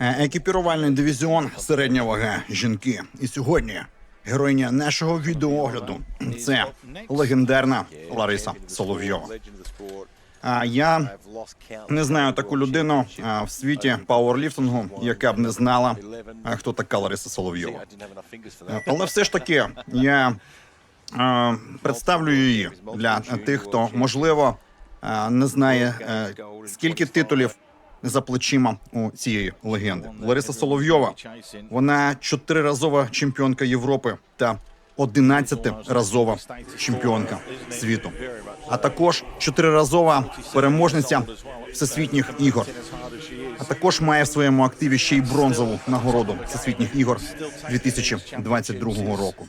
Е, Екіпірувальний дивізіон середня вага жінки. І сьогодні героїня нашого відеоогляду це легендарна Лариса Соловйова. А я не знаю таку людину в світі пауерліфтингу, яка б не знала, хто така Лариса Соловйова. Але все ж таки я представлю її для тих, хто можливо не знає, е, скільки титулів за плечима у цієї легенди. Лариса Соловйова, вона чотириразова чемпіонка Європи та одинадцятиразова чемпіонка світу, а також чотириразова переможниця всесвітніх ігор. А також має в своєму активі ще й бронзову нагороду всесвітніх ігор 2022 року.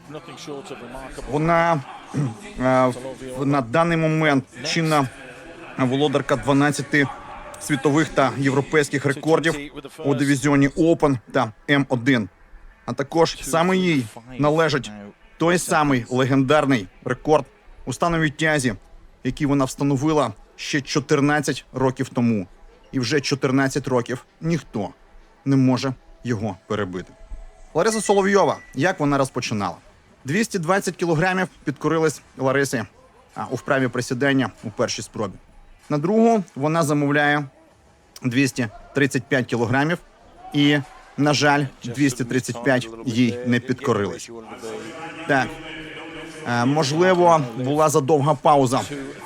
Вона е, на даний момент чинна володарка 12 світових та європейських рекордів у дивізіоні Open та М1. А також саме їй належить той самий легендарний рекорд у становій тязі, який вона встановила ще 14 років тому. І вже 14 років ніхто не може його перебити. Лариса Соловйова, як вона розпочинала? 220 кілограмів підкорились Ларисі у вправі присідання у першій спробі. На другу вона замовляє 235 кілограмів, і, на жаль, 235 їй не підкорились. Так. Е, Можливо, була задовга пауза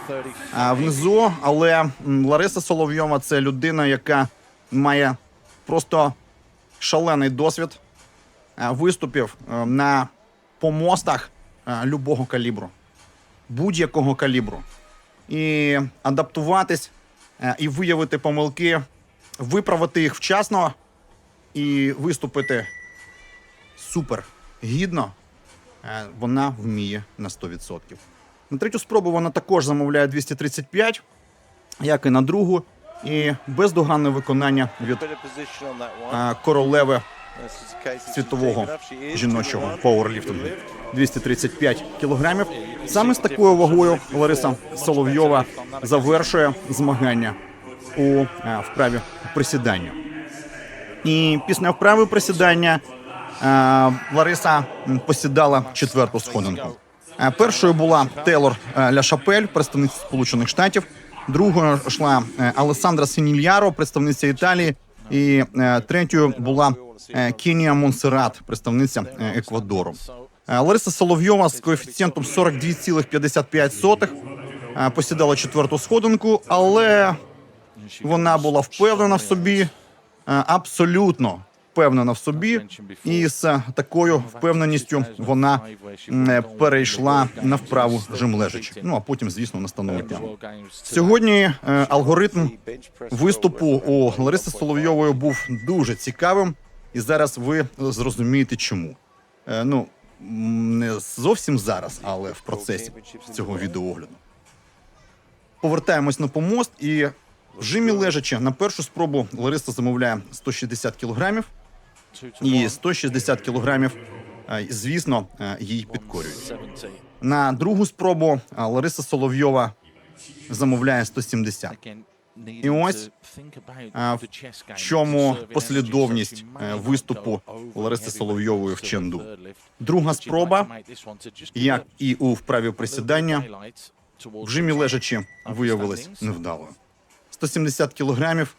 е, внизу, але Лариса Соловйова це людина, яка має просто шалений досвід е, виступів на помостах любого калібру, будь-якого калібру. І адаптуватись і виявити помилки, виправити їх вчасно і виступити супер гідно. е, Вона вміє на 100%. На третю спробу вона також замовляє 235, як і на другу, і бездоганне виконання від е, королеви світового жіночого пауерліфтингу 235 кілограмів. Саме з такою вагою Лариса Соловйова завершує змагання у е, вправі присідання. І після вправи присідання е, Лариса посідала четверту сходинку. Е, Першою була Тейлор Ляшапель, представниця Сполучених Штатів. Другою йшла Алесандра Сінільяро, представниця Італії. І третьою була Кенія Монсеррат, представниця е, Еквадору. Е, Лариса Соловйова з коефіцієнтом 42,55 е, посідала четверту сходинку, але вона була впевнена в собі, е, абсолютно впевнена в собі, і з такою впевненістю вона е, перейшла на вправу жим лежачи. Ну а потім, звісно, на станову тягу. Сьогодні е, алгоритм виступу у Лариси Соловйової був дуже цікавим, і зараз ви зрозумієте, чому. Е, ну не зовсім зараз, але в процесі цього відеоогляду. Повертаємось на помост і в жимі лежачи на першу спробу Лариса замовляє 160 кілограмів, і 160 кілограмів, е, звісно, е, їй підкорюють. На другу спробу е, Лариса Соловйова замовляє 170. І ось в чому послідовність е, виступу Лариси Соловйової в Ченду. Друга спроба, як і у вправі присідання, в жимі лежачи виявилась невдалою. 170 кілограмів,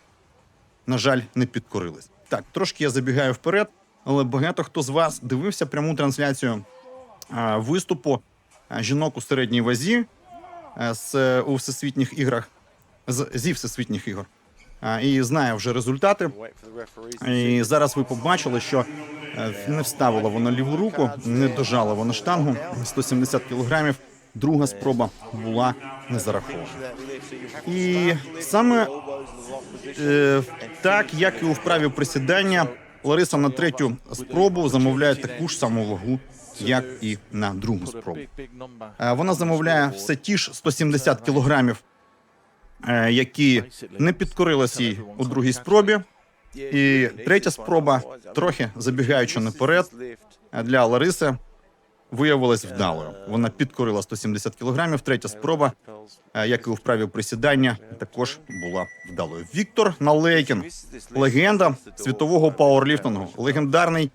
на жаль, не підкорились. Так, трошки я забігаю вперед, але багато хто з вас дивився пряму трансляцію виступу жінок у середній вазі з у всесвітніх іграх з, зі всесвітніх ігор. І знає вже результати. І зараз ви побачили, що е, не вставила вона ліву руку, не дожала вона штангу 170 кілограмів. Друга спроба була не зарахована. І саме е, так, як і у вправі присідання, Лариса на третю спробу замовляє таку ж саму вагу, як і на другу спробу. Е, Вона замовляє все ті ж 170 кілограмів, які не підкорились їй у другій спробі. І третя спроба, трохи забігаючи наперед, е, для Лариси виявилась вдалою. Вона підкорила 170 кілограмів. Третя спроба, е, як і у вправі присідання, також була вдалою. Віктор Налейкін, легенда світового пауерліфтингу, легендарний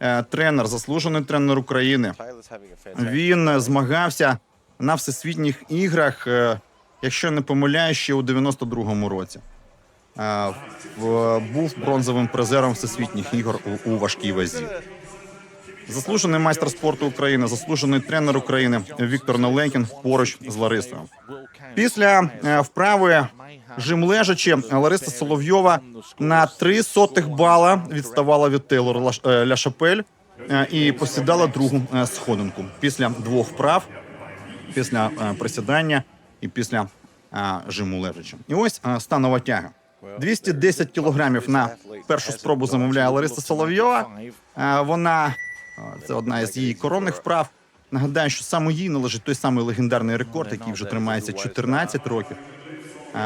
е, тренер, заслужений тренер України. Він е, змагався на всесвітніх іграх, е, якщо не помиляю, ще у 92-му році. Е, Був бронзовим призером всесвітніх ігор у, у важкій вазі. Заслужений майстер спорту України, заслужений тренер України Віктор Неленкін поруч з Ларисою. Після е, вправи жим лежачи Лариса Соловйова на три сотих бала відставала від Тейлор е, Ля Шапель е, і посідала другу сходинку після двох вправ, після присідання і після е, жиму лежачи. І ось е, станова тяга. 210 кілограмів на першу спробу замовляє Лариса Соловйова. Е, Вона е, це одна із її коронних вправ. Нагадаю, що саме їй належить той самий легендарний рекорд, який вже тримається 14 років.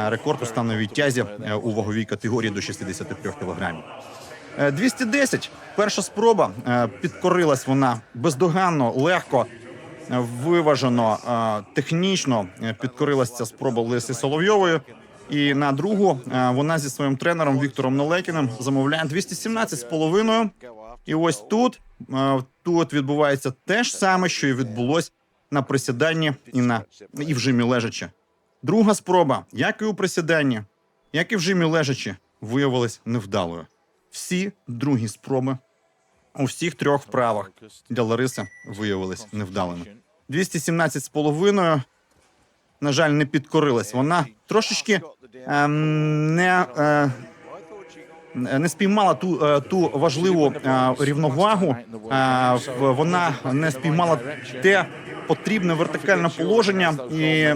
Е, Рекорд у становій тязі е, у ваговій категорії до 63 кілограмів. Е, 210. Перша спроба. Е, Підкорилась вона бездоганно, легко, е, виважено, е, технічно е, підкорилась ця спроба Лесі Соловйової. І на другу е, вона зі своїм тренером Віктором Нелекіним замовляє 217 з половиною. І ось тут, тут відбувається те ж саме, що і відбулось на присіданні і на і в жимі лежачі. Друга спроба, як і у присіданні, як і в жимі лежачі, виявилась невдалою. Всі другі спроби у всіх трьох вправах для Лариси виявились невдалими. 217 з половиною, на жаль, не підкорилась. Вона трошечки ем, не, е, не спіймала ту, е, ту важливу е, рівновагу. Е, вона не спіймала те потрібне вертикальне положення і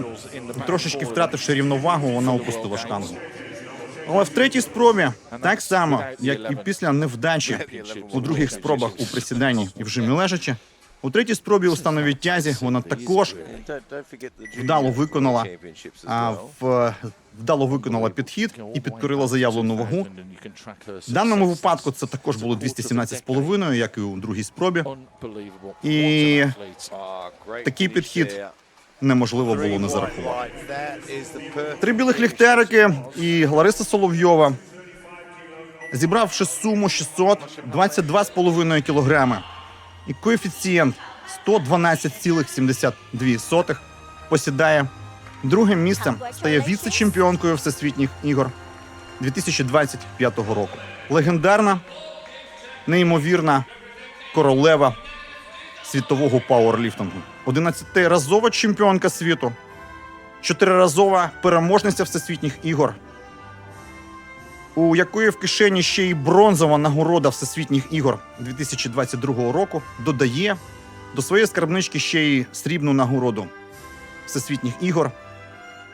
трошечки втративши рівновагу, вона опустила штангу. Але в третій спробі, так само, як і після невдачі у других спробах у присіданні і в жимі лежачі, у третій спробі у тязі вона також вдало виконала а, в, вдало виконала підхід і підкорила заявлену вагу. В даному випадку це також було 217,5, як і у другій спробі. І такий підхід неможливо було не зарахувати. Три білих ліхтарики і Лариса Соловйова, зібравши суму 622,5 кілограми і коефіцієнт 112,72, посідає друге місце, стає віце-чемпіонкою всесвітніх ігор 2025 року. Легендарна, неймовірна королева світового пауерліфтингу. 11-разова чемпіонка світу, чотириразова переможниця всесвітніх ігор, у якої в кишені ще й бронзова нагорода всесвітніх ігор 2022 року, додає до своєї скарбнички ще й срібну нагороду всесвітніх ігор.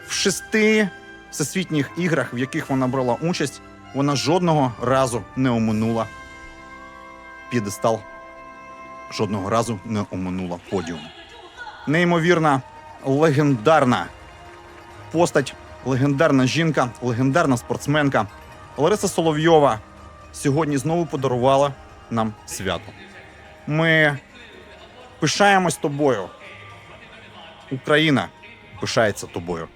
В шести всесвітніх іграх, в яких вона брала участь, вона жодного разу не оминула п'єдестал жодного разу не оминула подіум. Неймовірна, легендарна постать, легендарна жінка, легендарна спортсменка Лариса Соловйова сьогодні знову подарувала нам свято. Ми пишаємось тобою. Україна пишається тобою.